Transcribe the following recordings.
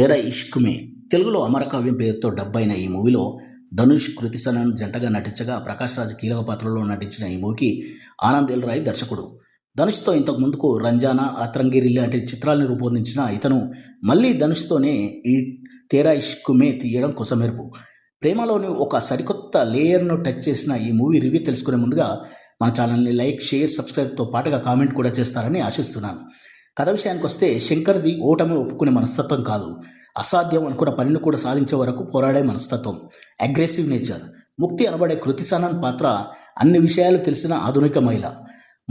తేరా ఇష్క్మే. తెలుగులో అమరకావ్యం పేరుతో డబ్బైన ఈ మూవీలో ధనుష్ కృతి సనన్ జంటగా నటించగా ప్రకాష్ రాజ్ కీలక పాత్రలో నటించిన ఈ మూవీకి ఆనంద్ ఎల్ రాయ్ దర్శకుడు. ధనుష్తో ఇంతకు ముందుకు రంజానా అత్రంగిరి లాంటి చిత్రాలను రూపొందించిన ఇతను మళ్ళీ ధనుష్తోనే ఈ తేరా ఇష్కుమే తీయడం కొసమెరుపు. ప్రేమలోని ఒక సరికొత్త లేయర్ను టచ్ చేసిన ఈ మూవీ రివ్యూ తెలుసుకునే ముందుగా మన ఛానల్ని లైక్ షేర్ సబ్స్క్రైబ్తో పాటుగా కామెంట్ కూడా చేస్తారని ఆశిస్తున్నాను. కథ విషయానికి వస్తే శంకర్ది ఓటమి ఒప్పుకునే మనస్తత్వం కాదు. అసాధ్యం అనుకున్న పనిని కూడా సాధించే వరకు పోరాడే మనస్తత్వం. Aggressive nature. ముక్తి అనబడే కృతి సనన్ పాత్ర అన్ని విషయాలు తెలిసిన ఆధునిక మహిళ.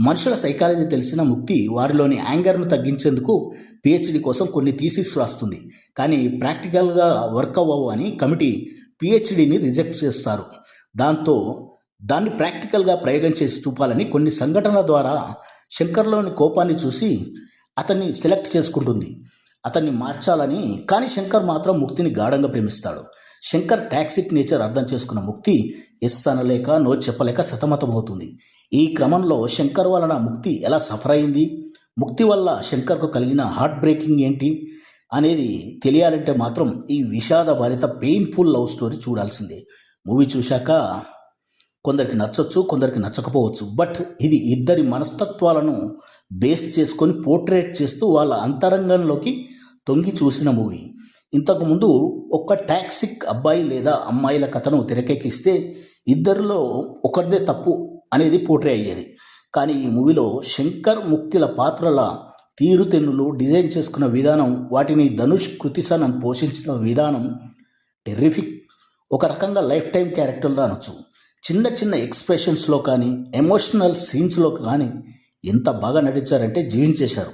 మనుషుల సైకాలజీ తెలిసిన ముక్తి వారిలోని యాంగర్ను తగ్గించేందుకు పిహెచ్డి కోసం కొన్ని థీసిస్ రాస్తుంది. కానీ ప్రాక్టికల్గా వర్క్ అవ్వవు అని కమిటీ పిహెచ్డిని రిజెక్ట్ చేస్తారు. దాంతో దాన్ని ప్రాక్టికల్గా ప్రయోగం చేసి చూపాలని కొన్ని సంఘటనల ద్వారా శంకర్లోని కోపాన్ని చూసి అతన్ని సెలెక్ట్ చేసుకుంటుంది. అతన్ని మార్చాలని కానీ శంకర్ మాత్రం ముక్తిని గాఢంగా ప్రేమిస్తాడు. శంకర్ టాక్సిక్ నేచర్ అర్థం చేసుకున్న ముక్తి ఎస్ అనలేక నో చెప్పలేక సతమతమవుతుంది. ఈ క్రమంలో శంకర్ వలన ముక్తి ఎలా సఫర్ అయింది? ముక్తి వల్ల శంకర్కు కలిగిన హార్ట్ బ్రేకింగ్ ఏంటి? అనేది తెలియాలంటే మాత్రం ఈ విషాద భరిత పెయిన్ఫుల్ లవ్ స్టోరీ చూడాల్సిందే. మూవీ చూశాక కొందరికి నచ్చొచ్చు కొందరికి నచ్చకపోవచ్చు. బట్ ఇది ఇద్దరి మనస్తత్వాలను బేస్ చేసుకొని పోర్ట్రేట్ చేస్తూ వాళ్ళ అంతరంగంలోకి తొంగి చూసిన మూవీ. ఇంతకుముందు ఒక టాక్సిక్ అబ్బాయి లేదా అమ్మాయిల కథను తెరకెక్కిస్తే ఇద్దరిలో ఒకరిదే తప్పు అనేది పోర్ట్రే అయ్యేది. కానీ ఈ మూవీలో శంకర్ ముక్తిల పాత్రల తీరుతెన్నులు డిజైన్ చేసుకున్న విధానం వాటిని ధనుష్ కృతిసనన్ పోషించిన విధానం టెర్రిఫిక్. ఒక రకంగా లైఫ్ టైం క్యారెక్టర్లో అనొచ్చు చిన్న చిన్న ఎక్స్ప్రెషన్స్లో కానీ ఎమోషనల్ సీన్స్లో కానీ ఎంత బాగా నటించారంటే జీవించేశారు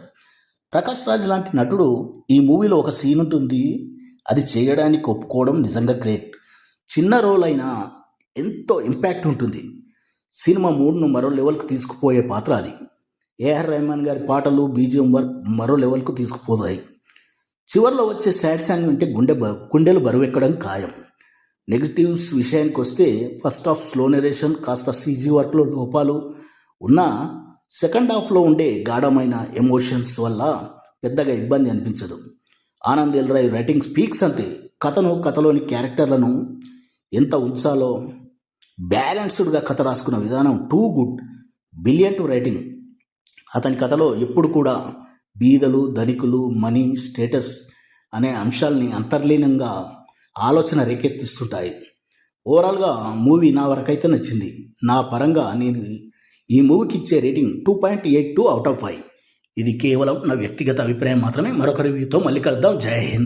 ప్రకాష్ రాజ్ లాంటి నటుడు ఈ మూవీలో ఒక సీన్ ఉంటుంది. అది చేయడానికి ఒప్పుకోవడం నిజంగా గ్రేట్. చిన్న రోల్ అయినా ఎంతో ఇంపాక్ట్ ఉంటుంది. సినిమా మూడ్ను మరో లెవెల్కి తీసుకుపోయే పాత్ర అది. ఏఆర్ రెహమాన్ గారి పాటలు బీజిఎం వర్క్ మరో లెవెల్కు తీసుకుపోతాయి. చివరిలో వచ్చే సాడ్ సాంగ్ వింటే గుండె బ గుండెలు బరువెక్కడం ఖాయం. నెగిటివ్స్ విషయానికి వస్తే ఫస్ట్ హాఫ్ స్లో నెరేషన్ కాస్త సీజీ వర్క్లో లోపాలు ఉన్న సెకండ్ హాఫ్లో ఉండే గాఢమైన ఎమోషన్స్ వల్ల పెద్దగా ఇబ్బంది అనిపించదు. ఆనంద్ ఎల్రాయ్ రైటింగ్ స్పీక్స్ అంతే. కథను కథలోని క్యారెక్టర్లను ఎంత ఉంచాలో బ్యాలెన్స్డ్గా కథ రాసుకున్న విధానం too good billion to writing అతని కథలో ఎప్పుడు కూడా బీదలు ధనికులు మనీ స్టేటస్ అనే అంశాలని అంతర్లీనంగా ఆలోచన రేకెత్తిస్తుంటాయి. ఓవరాల్గా మూవీ నా వరకైతే నచ్చింది. నా పరంగా నేను ఈ మూవీకి ఇచ్చే rating two point eight to out of five. ఇది కేవలం నా వ్యక్తిగత అభిప్రాయం మాత్రమే. మరొక రివ్యూతో మళ్ళీ కలుద్దాం. జై హింద్.